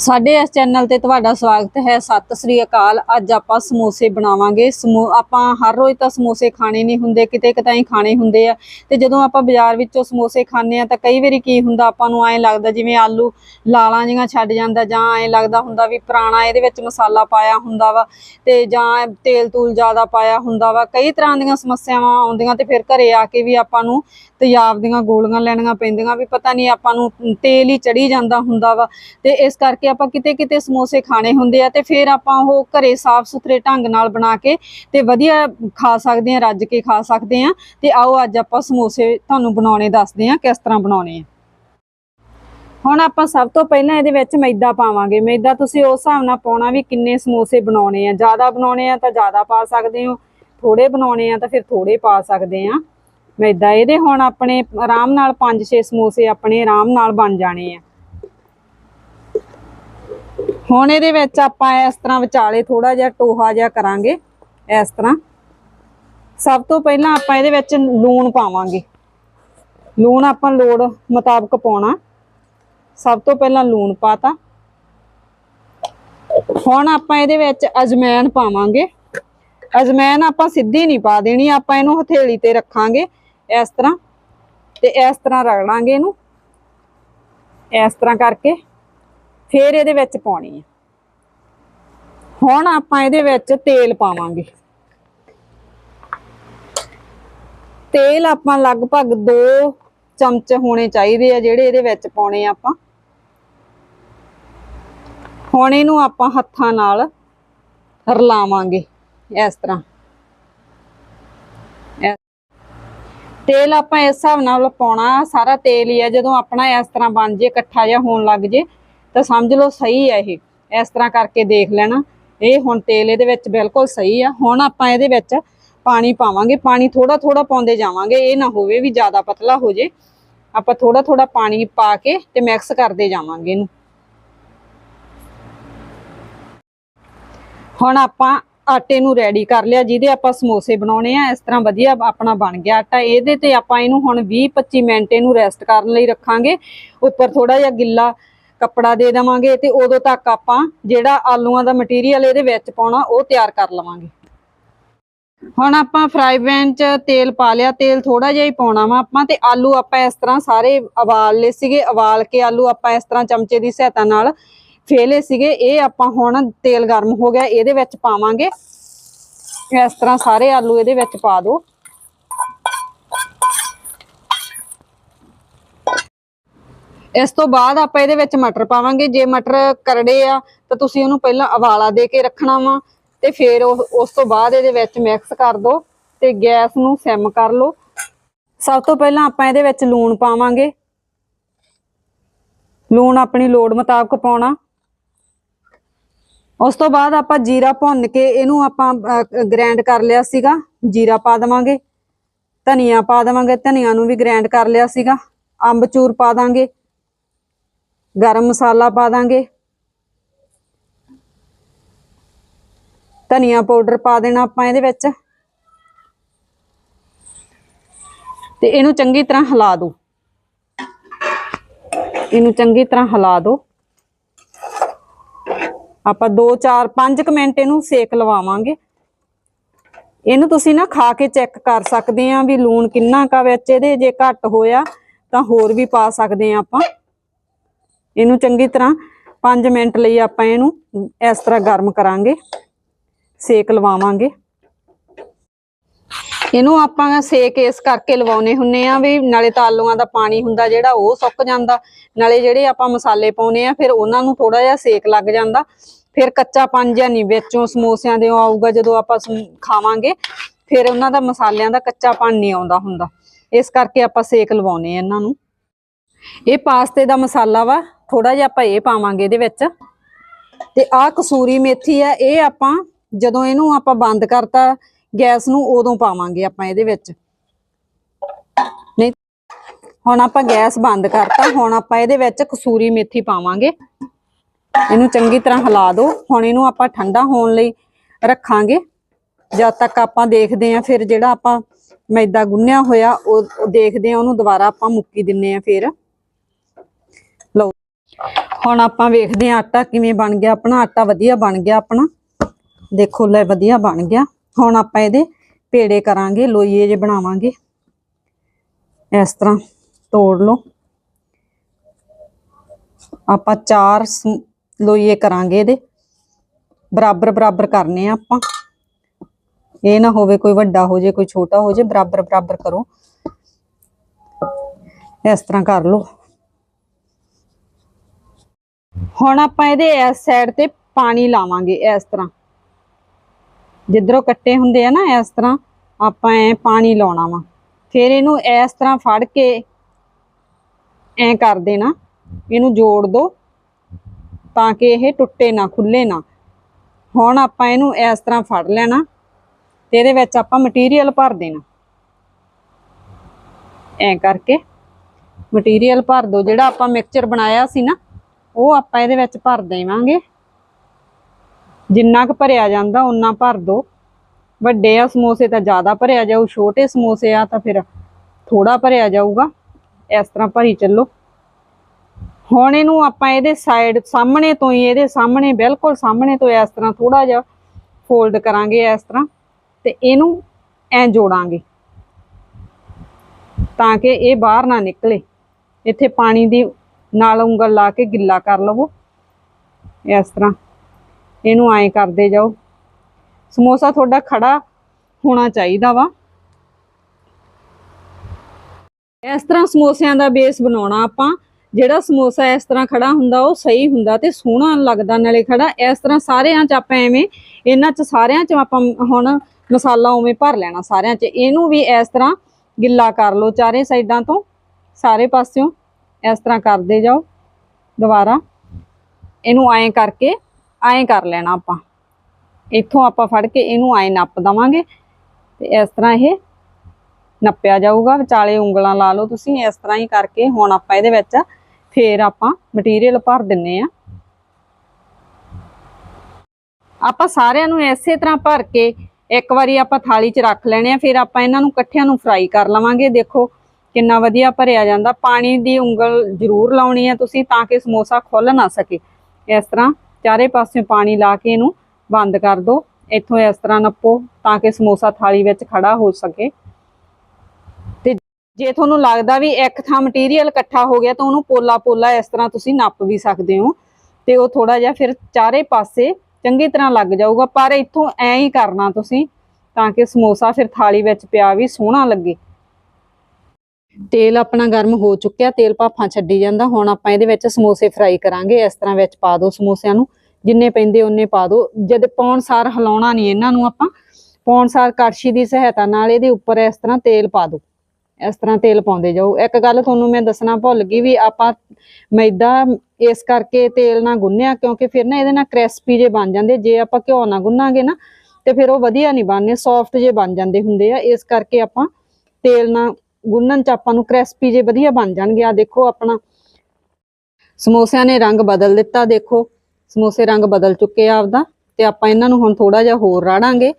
ਸਾਡੇ ਇਸ ਚੈਨਲ ਤੇ ਤੁਹਾਡਾ ਸਵਾਗਤ ਹੈ। ਸਤਿ ਸ੍ਰੀ ਅਕਾਲ। ਅੱਜ ਆਪਾਂ ਸਮੋਸੇ ਬਣਾਵਾਂਗੇ। ਸਮੋ, ਆਪਾਂ ਹਰ ਰੋਜ਼ ਤਾਂ ਸਮੋਸੇ ਖਾਣੇ ਨਹੀਂ ਹੁੰਦੇ, ਕਿਤੇ ਕਿਤੇ ਖਾਣੇ ਹੁੰਦੇ ਆ। ਤੇ ਜਦੋਂ ਆਪਾਂ ਬਾਜ਼ਾਰ ਵਿੱਚੋਂ ਸਮੋਸੇ ਖਾਂਦੇ ਆ ਤਾਂ ਕਈ ਵਾਰੀ ਕੀ ਹੁੰਦਾ, ਆਪਾਂ ਨੂੰ ਐਂ ਲੱਗਦਾ ਜਿਵੇਂ ਆਲੂ ਲਾਲਾਂ ਜਿਹੀਆਂ ਛੱਡ ਜਾਂਦਾ ਜਾਂ ਐਂ ਲੱਗਦਾ ਹੁੰਦਾ ਵੀ ਪੁਰਾਣਾ ਇਹਦੇ ਵਿੱਚ ਮਸਾਲਾ ਪਾਇਆ ਹੁੰਦਾ ਵਾ ਤੇ ਜਾਂ ਤੇਲ ਤੂਲ ਜ਼ਿਆਦਾ ਪਾਇਆ ਹੁੰਦਾ ਵਾ। ਕਈ ਤਰ੍ਹਾਂ ਦੀਆਂ ਸਮੱਸਿਆਵਾਂ ਆਉਂਦੀਆਂ ਤੇ ਫਿਰ ਘਰੇ ਆ ਕੇ ਵੀ ਆਪਾਂ ਨੂੰ ਤੇਜ਼ਾਬ ਦੀਆਂ ਗੋਲੀਆਂ ਲੈਣੀਆਂ ਪੈਂਦੀਆਂ ਵੀ ਪਤਾ ਨਹੀਂ ਆਪਾਂ ਨੂੰ ਤੇਲ ਹੀ ਚੜੀ ਜਾਂਦਾ ਹੁੰਦਾ ਵਾ। ਤੇ ਇਸ ਕਰਕੇ ਆਪਾਂ ਕਿਤੇ ਕਿਤੇ ਸਮੋਸੇ ਖਾਣੇ ਹੁੰਦੇ ਆ ਤੇ ਫਿਰ ਆਪਾਂ ਉਹ ਘਰੇ ਸਾਫ਼ ਸੁਥਰੇ ਢੰਗ ਨਾਲ ਬਣਾ ਕੇ ਤੇ ਵਧੀਆ ਖਾ ਸਕਦੇ ਆ, ਰੱਜ ਕੇ ਖਾ ਸਕਦੇ ਆ। ਤੇ ਆਓ ਅੱਜ ਆਪਾਂ ਸਮੋਸੇ ਤੁਹਾਨੂੰ ਬਣਾਉਣੇ ਦੱਸਦੇ ਆ, ਕਿਸ ਤਰ੍ਹਾਂ ਬਣਾਉਣੇ ਆ। ਹੁਣ ਆਪਾਂ ਸਭ ਤੋਂ ਪਹਿਲਾਂ ਇਹਦੇ ਵਿੱਚ ਮੈਦਾ ਪਾਵਾਂਗੇ। ਮੈਦਾ ਤੁਸੀਂ ਉਸ ਹਿਸਾਬ ਨਾਲ ਪਾਉਣਾ ਵੀ ਕਿੰਨੇ ਸਮੋਸੇ ਬਣਾਉਣੇ ਆ। ਜ਼ਿਆਦਾ ਬਣਾਉਣੇ ਆ ਤਾਂ ਜ਼ਿਆਦਾ ਪਾ ਸਕਦੇ ਹੋ। ਥੋੜੇ ਬਣਾਉਣੇ ਆ ਤਾਂ ਫਿਰ ਥੋੜੇ ਪਾ ਸਕਦੇ ਆ। ਮੈਦਾ ਇਹਦੇ ਹੁਣ ਆਪਣੇ ਆਰਾਮ ਨਾਲ 5-6 ਸਮੋਸੇ ਆਪਣੇ ਆਰਾਮ ਨਾਲ ਬਣ ਜਾਣੇ ਆ। ਹੁਣ ਇਹਦੇ ਵਿੱਚ ਆਪਾਂ ਇਸ ਤਰ੍ਹਾਂ ਵਿਚਾਲੇ ਥੋੜਾ ਜਿਹਾ ਟੋਹਾ ਜਿਹਾ ਕਰਾਂਗੇ, ਇਸ ਤਰ੍ਹਾਂ। ਸਭ ਤੋਂ ਪਹਿਲਾਂ ਆਪਾਂ ਇਹਦੇ ਵਿੱਚ ਲੂਣ ਪਾਵਾਂਗੇ। ਲੂਣ ਆਪਾਂ ਲੋੜ ਮੁਤਾਬਕ ਪਾਉਣਾ। ਸਭ ਤੋਂ ਪਹਿਲਾਂ ਲੂਣ ਪਾਤਾ। ਹੁਣ ਆਪਾਂ ਇਹਦੇ ਵਿੱਚ ਅਜਮੈਨ ਪਾਵਾਂਗੇ। ਅਜਮੈਨ ਆਪਾਂ ਸਿੱਧੀ ਨਹੀਂ ਪਾ ਦੇਣੀ, ਆਪਾਂ ਇਹਨੂੰ ਹਥੇਲੀ ਤੇ ਰੱਖਾਂਗੇ ਇਸ ਤਰ੍ਹਾਂ ਤੇ ਇਸ ਤਰ੍ਹਾਂ ਰਗੜਾਂਗੇ ਇਹਨੂੰ। ਇਸ ਤਰ੍ਹਾਂ ਕਰਕੇ ਫਿਰ ਇਹਦੇ ਵਿੱਚ ਪਾਉਣੀ ਹੈ ਹੁਣ ਆਪਾਂ ਇਹਦੇ ਵਿੱਚ ਤੇਲ ਪਾਵਾਂਗੇ। ਤੇਲ ਆਪਾਂ ਲਗਭਗ 2 ਚਮਚ ਹੋਣੇ ਚਾਹੀਦੇ ਆ ਜਿਹੜੇ ਇਹਦੇ ਵਿੱਚ ਪਾਉਣੇ ਆ ਆਪਾਂ। ਹੁਣ ਇਹਨੂੰ ਆਪਾਂ ਹੱਥਾਂ ਨਾਲ ਰਲਾਵਾਂਗੇ ਇਸ ਤਰ੍ਹਾਂ। ਤੇਲ ਆਪਾਂ ਇਸ ਹਿਸਾਬ ਨਾਲ ਪਾਉਣਾ, ਸਾਰਾ ਤੇਲ ਹੀ ਆ, ਜਦੋਂ ਆਪਣਾ ਇਸ ਤਰ੍ਹਾਂ ਬਣ ਜੇ, ਇਕੱਠਾ ਜਿਹਾ ਹੋਣ ਲੱਗ ਜੇ ਤਾਂ ਸਮਝ ਲਓ ਸਹੀ ਹੈ ਇਹ। ਇਸ ਤਰ੍ਹਾਂ ਕਰਕੇ ਦੇਖ ਲੈਣਾ। ਇਹ ਹੁਣ ਤੇਲ ਇਹਦੇ ਵਿੱਚ ਬਿਲਕੁਲ ਸਹੀ ਆ। ਹੁਣ ਆਪਾਂ ਇਹਦੇ ਵਿੱਚ ਪਾਣੀ ਪਾਵਾਂਗੇ। ਪਾਣੀ ਥੋੜਾ ਥੋੜਾ ਪਾਉਂਦੇ ਜਾਵਾਂਗੇ। ਇਹ ਨਾ ਹੋਵੇ ਵੀ ਜ਼ਿਆਦਾ ਪਤਲਾ ਹੋ ਜੇ। ਆਪਾਂ ਥੋੜਾ ਥੋੜਾ ਪਾਣੀ ਪਾ ਕੇ ਤੇ ਮਿਕਸ ਕਰਦੇ ਜਾਵਾਂਗੇ ਇਹਨੂੰ। ਹੁਣ ਆਪਾਂ ਆਟੇ ਨੂੰ ਰੈਡੀ ਕਰ ਲਿਆ। ਜਿਹਦੇ ਆਪਾਂ ਸਮੋਸੇ ਬਣਾਉਣੇ ਆ, ਇਸ ਤਰ੍ਹਾਂ ਵਧੀਆ ਆਪਣਾ ਬਣ ਗਿਆ ਆਟਾ। ਇਹਦੇ ਤੇ ਆਪਾਂ ਇਹਨੂੰ ਹੁਣ 20-25 ਮਿੰਟ ਇਹਨੂੰ ਰੈਸਟ ਕਰਨ ਲਈ ਰੱਖਾਂਗੇ। ਉੱਪਰ ਥੋੜਾ ਜਿਹਾ ਗਿੱਲਾ ਕੱਪੜਾ ਦੇ ਦੇਵਾਂਗੇ ਤੇ ਉਦੋਂ ਤੱਕ ਆਪਾਂ ਜਿਹੜਾ ਆਲੂਆਂ ਦਾ ਮਟੀਰੀਅਲ ਇਹਦੇ ਵਿੱਚ ਪਾਉਣਾ, ਉਹ ਤਿਆਰ ਕਰ ਲਵਾਂਗੇ। ਹੁਣ ਆਪਾਂ ਫਰਾਈ ਪੈਨ 'ਚ ਤੇਲ ਪਾ ਲਿਆ, ਤੇਲ ਥੋੜਾ ਜਿਹਾ ਹੀ ਪਾਉਣਾ ਵਾ ਆਪਾਂ ਤੇ ਆਲੂ ਆਪਾਂ ਇਸ ਤਰ੍ਹਾਂ ਸਾਰੇ ਉਬਾਲ ਲਏ ਸੀਗੇ, ਉਬਾਲ ਕੇ ਆਲੂ ਆਪਾਂ ਇਸ ਤਰ੍ਹਾਂ ਚਮਚੇ ਦੀ ਸਹਾਇਤਾ ਨਾਲ ਫੇਲੇ ਸੀਗੇ, ਇਹ ਆਪਾਂ ਹੁਣ ਤੇਲ ਗਰਮ ਹੋ ਗਿਆ, ਇਹਦੇ ਵਿੱਚ ਪਾਵਾਂਗੇ। ਇਸ ਤਰ੍ਹਾਂ ਸਾਰੇ ਆਲੂ ਇਹਦੇ ਵਿੱਚ ਪਾ ਦਿਓ ਇਸ ਤੋਂ ਬਾਅਦ ਆਪਾਂ ਇਹਦੇ ਵਿੱਚ ਮਟਰ ਪਾਵਾਂਗੇ। ਜੇ ਮਟਰ ਕਰੜੇ ਆ, ਤਾਂ ਤੁਸੀਂ ਉਹਨੂੰ ਪਹਿਲਾਂ ਉਬਾਲਾ ਦੇ ਕੇ ਰੱਖਣਾ ਵਾ ਤੇ ਫਿਰ ਉਹ- ਉਸ ਤੋਂ ਬਾਅਦ ਇਹਦੇ ਵਿੱਚ ਮਿਕਸ ਕਰ ਦਿਓ ਤੇ ਗੈਸ ਨੂੰ ਸਿਮ ਕਰ ਲਓ। ਸਭ ਤੋਂ ਪਹਿਲਾਂ ਆਪਾਂ ਇਹਦੇ ਵਿੱਚ ਲੂਣ ਪਾਵਾਂਗੇ। ਲੂਣ ਆਪਣੀ ਲੋੜ ਮੁਤਾਬਕ ਪਾਉਣਾ। ਉਸ ਤੋਂ ਬਾਅਦ ਆਪਾਂ ਜੀਰਾ ਭੁੰਨ ਕੇ ਇਹਨੂੰ ਆਪਾਂ ਗ੍ਰਾਈਂਡ ਕਰ ਲਿਆ ਸੀਗਾ। ਜੀਰਾ ਪਾ ਦੇਵਾਂਗੇ। ਧਨੀਆ ਪਾ ਦੇਵਾਂਗੇ। ਧਨੀਆ ਨੂੰ ਵੀ ਗ੍ਰਾਈਂਡ ਕਰ ਲਿਆ ਸੀਗਾ। ਅੰਬਚੂਰ ਪਾ ਦਾਂਗੇ। ਗਰਮ ਮਸਾਲਾ ਪਾ ਦਾਂਗੇ। ਧਨੀਆ ਪਾਊਡਰ ਪਾ ਦੇਣਾ ਆਪਾਂ ਇਹਦੇ ਵਿੱਚ। ਤੇ ਇਹਨੂੰ ਚੰਗੀ ਤਰ੍ਹਾਂ ਹਿਲਾ ਦਿਓ ਇਹਨੂੰ ਚੰਗੀ ਤਰ੍ਹਾਂ ਹਿਲਾ ਦਿਓ ਆਪਾਂ 2 4 5 ਕੁ ਮਿੰਟ ਇਹਨੂੰ ਸੇਕ ਲਵਾਵਾਂਗੇ। ਇਹਨੂੰ ਤੁਸੀਂ ਨਾ ਖਾ ਕੇ ਚੈੱਕ ਕਰ ਸਕਦੇ ਆ ਵੀ ਲੂਣ ਕਿੰਨਾ ਕਾ ਵਿੱਚ ਇਹਦੇ, ਜੇ ਘੱਟ ਹੋਇਆ ਤਾਂ ਹੋਰ ਵੀ ਪਾ ਸਕਦੇ ਆ ਆਪਾਂ। ਇਹਨੂੰ ਚੰਗੀ ਤਰ੍ਹਾਂ 5 ਮਿੰਟ ਲਈ ਆਪਾਂ ਇਹਨੂੰ ਇਸ ਤਰ੍ਹਾਂ ਗਰਮ ਕਰਾਂਗੇ, ਸੇਕ ਲਵਾਵਾਂਗੇ। ਇਹਨੂੰ ਆਪਾਂ ਸੇਕ ਇਸ ਕਰਕੇ ਲਵਾਉਨੇ ਹੁੰਨੇ ਆ ਵੀ ਨਾਲੇ ਤਾਂ ਆਲੂਆਂ ਦਾ ਪਾਣੀ ਹੁੰਦਾ ਜਿਹੜਾ ਉਹ ਸੁੱਕ ਜਾਂਦਾ, ਨਾਲੇ ਜਿਹੜੇ ਆਪਾਂ ਮਸਾਲੇ ਪਾਉਨੇ ਆ ਫਿਰ ਉਹਨਾਂ ਨੂੰ ਥੋੜਾ ਜਿਹਾ ਸੇਕ ਲੱਗ ਜਾਂਦਾ, ਫਿਰ ਕੱਚਾ ਪਨ ਜਿਹਾ ਨਹੀਂ ਵਿੱਚੋਂ ਸਮੋਸਿਆਂ ਦੇ ਆਊਗਾ ਜਦੋਂ ਆਪਾਂ ਖਾਵਾਂਗੇ, ਫਿਰ ਉਹਨਾਂ ਦਾ ਮਸਾਲਿਆਂ ਦਾ ਕੱਚਾ ਪਨ ਨਹੀਂ ਆਉਂਦਾ ਹੁੰਦਾ। ਇਸ ਕਰਕੇ ਆਪਾਂ ਸੇਕ ਲਵਾਉਨੇ ਆ ਇਹਨਾਂ ਨੂੰ। ਇਹ ਪਾਸਤੇ ਦਾ ਮਸਾਲਾ ਵਾ। ਥੋੜਾ ਜਿਹਾ ਆਪਾਂ ਇਹ ਪਾਵਾਂਗੇ ਇਹਦੇ ਵਿੱਚ। ਤੇ ਆਹ ਕਸੂਰੀ ਮੇਥੀ ਆ, ਇਹ ਆਪਾਂ ਜਦੋਂ ਇਹਨੂੰ ਆਪਾਂ ਬੰਦ ਕਰਤਾ, ਗੈਸ ਨੂੰ ਉਦੋਂ ਪਾਵਾਂਗੇ ਆਪਾਂ ਇਹਦੇ ਵਿੱਚ। ਨਹੀਂ, ਹੁਣ ਆਪਾਂ ਗੈਸ ਬੰਦ ਕਰਤਾ, ਹੁਣ ਆਪਾਂ ਇਹਦੇ ਵਿੱਚ ਕਸੂਰੀ ਮੇਥੀ ਪਾਵਾਂਗੇ। ਇਹਨੂੰ ਚੰਗੀ ਤਰ੍ਹਾਂ ਹਿਲਾ ਦਿਓ ਹੁਣ ਇਹਨੂੰ ਆਪਾਂ ਠੰਡਾ ਹੋਣ ਲਈ ਰੱਖਾਂਗੇ। ਜਦ ਤੱਕ ਆਪਾਂ ਦੇਖਦੇ ਆਂ ਫਿਰ ਜਿਹੜਾ ਆਪਾਂ ਮੈਦਾ ਗੁੰਨਿਆ ਹੋਇਆ, ਉਹ ਦੇਖਦੇ ਆਂ ਉਹਨੂੰ ਦੁਬਾਰਾ ਆਪਾਂ ਮੁੱਕੀ ਦਿੰਨੇ ਆ ਫਿਰ। ਹੁਣ ਆਪਾਂ ਵੇਖਦੇ ਹਾਂ ਆਟਾ ਕਿਵੇਂ ਬਣ ਗਿਆ, ਆਪਣਾ ਆਟਾ ਵਧੀਆ ਬਣ ਗਿਆ ਆਪਣਾ। ਦੇਖੋ ਲੈ ਵਧੀਆ ਬਣ ਗਿਆ। ਹੁਣ ਆਪਾਂ ਇਹਦੇ ਪੇੜੇ ਕਰਾਂਗੇ, ਲੋਈਏ ਜੇ ਬਣਾਵਾਂਗੇ। ਇਸ ਤਰ੍ਹਾਂ ਤੋੜ ਲਓ। ਆਪਾਂ ਚਾਰ ਲੋਈਏ ਕਰਾਂਗੇ ਇਹਦੇ। ਬਰਾਬਰ ਬਰਾਬਰ ਕਰਨੇ ਆ ਆਪਾਂ। ਇਹ ਨਾ ਹੋਵੇ ਕੋਈ ਵੱਡਾ ਹੋ ਜੇ, ਕੋਈ ਛੋਟਾ ਹੋ ਜੇ, ਬਰਾਬਰ ਬਰਾਬਰ ਕਰੋ। ਇਸ ਤਰ੍ਹਾਂ ਕਰ ਲਓ। ਹੁਣ ਆਪਾਂ ਇਹਦੇ ਇਸ ਸਾਈਡ ਤੇ ਪਾਣੀ ਲਾਵਾਂਗੇ ਇਸ ਤਰ੍ਹਾਂ। ਜਿੱਧਰੋਂ ਕੱਟੇ ਹੁੰਦੇ ਆ ਨਾ ਇਸ ਤਰ੍ਹਾਂ, ਆਪਾਂ ਐ ਪਾਣੀ ਲਾਉਣਾ ਵਾ। ਫਿਰ ਇਹਨੂੰ ਇਸ ਤਰ੍ਹਾਂ ਫੜ ਕੇ ਐ ਕਰ ਦੇਣਾ। ਇਹਨੂੰ ਜੋੜ ਦੋ ਤਾਂ ਕਿ ਇਹ ਟੁੱਟੇ ਨਾ ਖੁੱਲੇ ਨਾ। ਹੁਣ ਆਪਾਂ ਇਹਨੂੰ ਇਸ ਤਰ੍ਹਾਂ ਫੜ ਲੈਣਾ ਤੇ ਇਹਦੇ ਵਿੱਚ ਆਪਾਂ ਮਟੀਰੀਅਲ ਭਰ ਦੇਣਾ। ਐ ਕਰਕੇ ਮਟੀਰੀਅਲ ਭਰ ਦੋ। ਜਿਹੜਾ ਆਪਾਂ ਮਿਕਸਚਰ ਬਣਾਇਆ ਸੀ ਨਾ ਉਹ ਆਪਾਂ ਇਹਦੇ ਵਿੱਚ ਭਰ ਦੇਵਾਂਗੇ। ਜਿੰਨਾ ਕੁ ਭਰਿਆ ਜਾਂਦਾ ਉਨਾ ਭਰ ਦੋ। ਵੱਡੇ ਆ, ਸਮੋਸੇ ਤਾਂ ਜ਼ਿਆਦਾ ਭਰਿਆ ਜਾਊ, ਛੋਟੇ ਸਮੋਸੇ ਆ ਤਾਂ ਫਿਰ ਥੋੜਾ ਭਰਿਆ ਜਾਊਗਾ। ਇਸ ਤਰ੍ਹਾਂ ਭਰੀ ਚੱਲੋ। ਹੁਣ ਇਹਨੂੰ ਆਪਾਂ ਇਹਦੇ ਸਾਈਡ ਸਾਹਮਣੇ ਤੋਂ ਹੀ, ਇਹਦੇ ਸਾਹਮਣੇ, ਬਿਲਕੁਲ ਸਾਹਮਣੇ ਤੋਂ ਇਸ ਤਰ੍ਹਾਂ ਥੋੜਾ ਜਿਹਾ ਫੋਲਡ ਕਰਾਂਗੇ ਇਸ ਤਰ੍ਹਾਂ ਤੇ ਇਹਨੂੰ ਐਂ ਜੋੜਾਂਗੇ। ਤਾਂ ਕਿ ਇਹ ਬਾਹਰ ਨਾ ਨਿਕਲੇ। ਇੱਥੇ ਪਾਣੀ ਦੀ ਨਾਲ ਉਂਗਲ ਲਾ ਕੇ ਗਿੱਲਾ ਕਰ ਲਵੋ। ਇਸ ਤਰ੍ਹਾਂ। ਇਹਨੂੰ ਐਂ ਕਰਦੇ ਜਾਓ। ਸਮੋਸਾ ਤੁਹਾਡਾ ਖੜਾ ਹੋਣਾ ਚਾਹੀਦਾ ਵਾ। ਇਸ ਤਰ੍ਹਾਂ ਸਮੋਸਿਆਂ ਦਾ ਬੇਸ ਬਣਾਉਣਾ ਆਪਾਂ। ਜਿਹੜਾ ਸਮੋਸਾ ਇਸ ਤਰ੍ਹਾਂ ਖੜਾ ਹੁੰਦਾ, ਉਹ ਸਹੀ ਹੁੰਦਾ ਤੇ ਸੋਹਣਾ ਲੱਗਦਾ ਨਾਲੇ ਖੜਾ। ਇਸ ਤਰ੍ਹਾਂ ਸਾਰਿਆਂ 'ਚ ਆਪਾਂ ਐਵੇਂ, ਇਹਨਾਂ 'ਚ ਸਾਰਿਆਂ 'ਚ ਆਪਾਂ ਹੁਣ ਮਸਾਲਾ ਉਵੇਂ ਭਰ ਲੈਣਾ ਸਾਰਿਆਂ 'ਚ। ਇਹਨੂੰ ਵੀ ਇਸ ਤਰ੍ਹਾਂ ਗਿੱਲਾ ਕਰ ਲਓ ਚਾਰੇ ਸਾਈਡਾਂ ਤੋਂ, ਸਾਰੇ ਪਾਸਿਓਂ। ਇਸ ਤਰ੍ਹਾਂ ਕਰਦੇ ਜਾਓ ਦੁਬਾਰਾ। ਇਹਨੂੰ ਐਂ ਕਰਕੇ, ਐਂ ਕਰ ਲੈਣਾ ਆਪਾਂ। ਇੱਥੋਂ ਆਪਾਂ ਫੜ ਕੇ ਇਹਨੂੰ ਐਂ ਨੱਪ ਦਵਾਂਗੇ ਤੇ ਇਸ ਤਰ੍ਹਾਂ ਇਹ ਨੱਪਿਆ ਜਾਊਗਾ। ਵਿਚਾਲੇ ਉਂਗਲਾਂ ਲਾ ਲਓ ਤੁਸੀਂ, ਇਸ ਤਰ੍ਹਾਂ ਹੀ ਕਰਕੇ ਹੁਣ ਆਪਾਂ ਇਹਦੇ ਵਿੱਚ ਫੇਰ ਆਪਾਂ ਮਟੀਰੀਅਲ ਭਰ ਦਿੰਨੇ ਆ। ਆਪਾਂ ਸਾਰਿਆਂ ਨੂੰ ਇਸੇ ਤਰ੍ਹਾਂ ਭਰ ਕੇ ਇੱਕ ਵਾਰੀ ਆਪਾਂ ਥਾਲੀ 'ਚ ਰੱਖ ਲੈਣੇ ਆ, ਫਿਰ ਆਪਾਂ ਇਹਨਾਂ ਨੂੰ ਇਕੱਠਿਆਂ ਨੂੰ ਫਰਾਈ ਕਰ ਲਵਾਂਗੇ। ਦੇਖੋ ਕਿੰਨਾ ਵਧੀਆ ਭਰਿਆ ਜਾਂਦਾ। ਪਾਣੀ ਦੀ ਉਂਗਲ ਜ਼ਰੂਰ ਲਾਉਣੀ ਹੈ ਤੁਸੀਂ ਤਾਂ ਕਿ ਸਮੋਸਾ ਖੁੱਲ ਨਾ ਸਕੇ। ਇਸ ਤਰ੍ਹਾਂ ਚਾਰੇ ਪਾਸੇ ਪਾਣੀ ਲਾ ਕੇ ਇਹਨੂੰ ਬੰਦ ਕਰ ਦਿਓ ਇੱਥੋਂ ਇਸ ਤਰ੍ਹਾਂ ਨੱਪੋ ਤਾਂ ਕਿ ਸਮੋਸਾ ਥਾਲੀ ਵਿੱਚ ਖੜਾ ਹੋ ਸਕੇ। ਤੇ ਜੇ ਤੁਹਾਨੂੰ ਲੱਗਦਾ ਵੀ ਇੱਕ ਥਾਂ ਮਟੀਰੀਅਲ ਇਕੱਠਾ ਹੋ ਗਿਆ ਤਾਂ ਉਹਨੂੰ ਪੋਲਾ ਪੋਲਾ ਇਸ ਤਰ੍ਹਾਂ ਤੁਸੀਂ ਨੱਪ ਵੀ ਸਕਦੇ ਹੋ। ਤੇ ਉਹ ਥੋੜਾ ਜਿਹਾ ਫਿਰ ਚਾਰੇ ਪਾਸੇ ਚੰਗੀ ਤਰ੍ਹਾਂ ਲੱਗ ਜਾਊਗਾ। ਪਰ ਇੱਥੋਂ ਐਂ ਹੀ ਕਰਨਾ ਤੁਸੀਂ ਤਾਂ ਕਿ ਸਮੋਸਾ ਫਿਰ ਥਾਲੀ ਵਿੱਚ ਪਿਆ ਵੀ ਸੋਹਣਾ ਲੱਗੇ। ਤੇਲ ਆਪਣਾ ਗਰਮ ਹੋ ਚੁੱਕਿਆ, ਤੇਲ ਭਾਫਾਂ ਛੱਡੀ ਜਾਂਦਾ। ਹੁਣ ਆਪਾਂ ਇਹਦੇ ਵਿੱਚ ਸਮੋਸੇ ਫਰਾਈ ਕਰਾਂਗੇ। ਇਸ ਤਰ੍ਹਾਂ ਵਿੱਚ ਪਾ ਦਿਓ ਸਮੋਸਿਆਂ ਨੂੰ। ਜਿੰਨੇ ਪੈਂਦੇ ਉਹਨੇ ਪਾ ਦਿਓ ਜਦ ਪਾਉਣ ਸਾਰ ਹਿਲਾਉਣਾ ਨਹੀਂ ਇਹਨਾਂ ਨੂੰ ਆਪਾਂ। ਪਾਉਣ ਸਾਰ ਕੜਛੀ ਦੀ ਸਹਾਇਤਾ ਨਾਲ ਇਹਦੇ ਉੱਪਰ ਇਸ ਤਰ੍ਹਾਂ ਤੇਲ ਪਾ ਦਿਓ ਇਸ ਤਰ੍ਹਾਂ ਤੇਲ ਪਾਉਂਦੇ ਜਾਓ। ਇੱਕ ਗੱਲ ਤੁਹਾਨੂੰ ਮੈਂ ਦੱਸਣਾ ਭੁੱਲ ਗਈ ਵੀ ਆਪਾਂ ਮੈਦਾ ਇਸ ਕਰਕੇ ਤੇਲ ਨਾਲ ਗੁੰਨਿਆ ਕਿਉਂਕਿ ਫਿਰ ਨਾ ਇਹਦੇ ਨਾਲ ਕ੍ਰਿਸਪੀ ਜੇ ਬਣ ਜਾਂਦੇ। ਜੇ ਆਪਾਂ ਘਿਓ ਨਾਲ ਗੁੰਨਾਂਗੇ ਨਾ, ਤੇ ਫਿਰ ਉਹ ਵਧੀਆ ਨਹੀਂ ਬਣਨੇ। ਸੌਫਟ ਜੇ ਬਣ ਜਾਂਦੇ ਹੁੰਦੇ ਆ। ਇਸ ਕਰਕੇ ਆਪਾਂ ਤੇਲ ਨਾਲ ਗੁੰਨਣ ਚ ਆਪਾਂ ਨੂੰ ਕ੍ਰਿਸਪੀ ਜੇ ਵਧੀਆ ਬਣ ਜਾਣਗੇ। ਆ ਦੇਖੋ ਆਪਣਾ ਸਮੋਸਿਆਂ ਨੇ ਰੰਗ ਬਦਲ ਦਿੱਤਾ, ਦੇਖੋ। ਸਮੋਸੇ ਰੰਗ ਬਦਲ ਚੁੱਕੇ ਆ ਆਪਦਾ ਤੇ ਆਪਾਂ ਇਹਨਾਂ ਨੂੰ ਹੁਣ ਥੋੜਾ ਜਿਹਾ ਹੋਰ ਰਾੜਾਂਗੇ।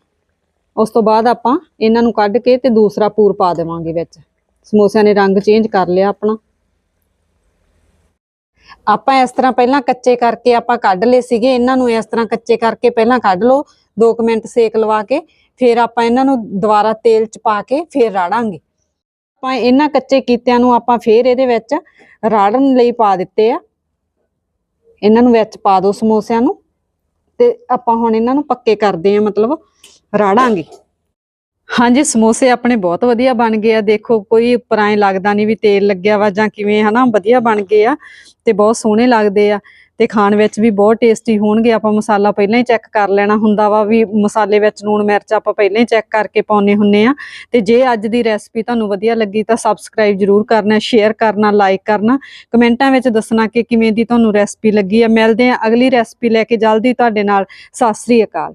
ਉਸ ਤੋਂ ਬਾਅਦ ਆਪਾਂ ਇਹਨਾਂ ਨੂੰ ਕੱਢ ਕੇ ਤੇ ਦੂਸਰਾ ਪੂਰ ਪਾ ਦੇਵਾਂਗੇ ਵਿੱਚ। ਸਮੋਸਿਆਂ ਨੇ ਰੰਗ ਚੇਂਜ ਕਰ ਲਿਆ ਆਪਣਾ। ਆਪਾਂ ਇਸ ਤਰ੍ਹਾਂ ਪਹਿਲਾਂ ਕੱਚੇ ਕਰਕੇ ਆਪਾਂ ਕੱਢ ਲਏ ਸੀਗੇ। ਇਹਨਾਂ ਨੂੰ ਇਸ ਤਰ੍ਹਾਂ ਕੱਚੇ ਕਰਕੇ ਪਹਿਲਾਂ ਕੱਢ ਲਓ। 2 ਮਿੰਟ ਸੇਕ ਲਵਾ ਕੇ, ਫਿਰ ਆਪਾਂ ਇਹਨਾਂ ਨੂੰ ਦੁਬਾਰਾ ਤੇਲ ਚ ਪਾ ਕੇ ਫਿਰ ਰਾੜਾਂਗੇ। ਆਪਾਂ ਇਹਨਾਂ ਕੱਚੇ ਕੀਤਿਆਂ ਨੂੰ ਆਪਾਂ ਫਿਰ ਇਹਦੇ ਵਿੱਚ ਰਾੜਨ ਲਈ ਪਾ ਦਿੱਤੇ ਆ। ਇਹਨਾਂ ਨੂੰ ਵਿੱਚ ਪਾ ਦਿਓ ਸਮੋਸਿਆਂ ਨੂੰ ਤੇ ਆਪਾਂ ਹੁਣ ਇਹਨਾਂ ਨੂੰ ਪੱਕੇ ਕਰਦੇ ਆ ਮਤਲਬ ਰਾੜਾਂਗੇ। ਹਾਂਜੀ, ਸਮੋਸੇ ਆਪਣੇ ਬਹੁਤ ਵਧੀਆ ਬਣ ਗਏ ਆ। ਦੇਖੋ, ਕੋਈ ਉੱਪਰ ਐ ਲੱਗਦਾ ਨਹੀਂ ਵੀ ਤੇਲ ਲੱਗਿਆ ਵਾ ਜਾਂ ਕਿਵੇਂ, ਹਨਾ, ਵਧੀਆ ਬਣ ਗਏ ਆ ਤੇ ਬਹੁਤ ਸੋਹਣੇ ਲੱਗਦੇ ਆ। ਤੇ ਖਾਣ ਵਿੱਚ ਵੀ ਬਹੁਤ ਟੇਸਟੀ ਹੋਣਗੇ। ਆਪਾਂ ਮਸਾਲਾ ਪਹਿਲਾਂ ਹੀ ਚੈੱਕ ਕਰ ਲੈਣਾ ਹੁੰਦਾ ਵਾ ਵੀ ਮਸਾਲੇ ਵਿੱਚ ਲੂਣ, ਮਿਰਚ ਆਪਾਂ ਪਹਿਲਾਂ ਹੀ ਚੈੱਕ ਕਰਕੇ ਪਾਉਨੇ ਹੁੰਨੇ ਆ। ਤੇ ਜੇ ਅੱਜ ਦੀ ਰੈਸਪੀ ਤੁਹਾਨੂੰ ਵਧੀਆ ਲੱਗੀ ਤਾਂ ਸਬਸਕ੍ਰਾਈਬ ਜਰੂਰ ਕਰਨਾ ਸ਼ੇਅਰ ਕਰਨਾ ਲਾਈਕ ਕਰਨਾ। ਕਮੈਂਟਾਂ ਵਿੱਚ ਦੱਸਣਾ ਕਿ ਕਿਵੇਂ ਦੀ ਤੁਹਾਨੂੰ ਰੈਸਪੀ ਲੱਗੀ ਆ। ਮਿਲਦੇ ਆ ਅਗਲੀ ਰੈਸਪੀ ਲੈ ਕੇ। ਜਲਦੀ ਤੁਹਾਡੇ ਨਾਲ। ਸਤਿ ਸ੍ਰੀ ਅਕਾਲ।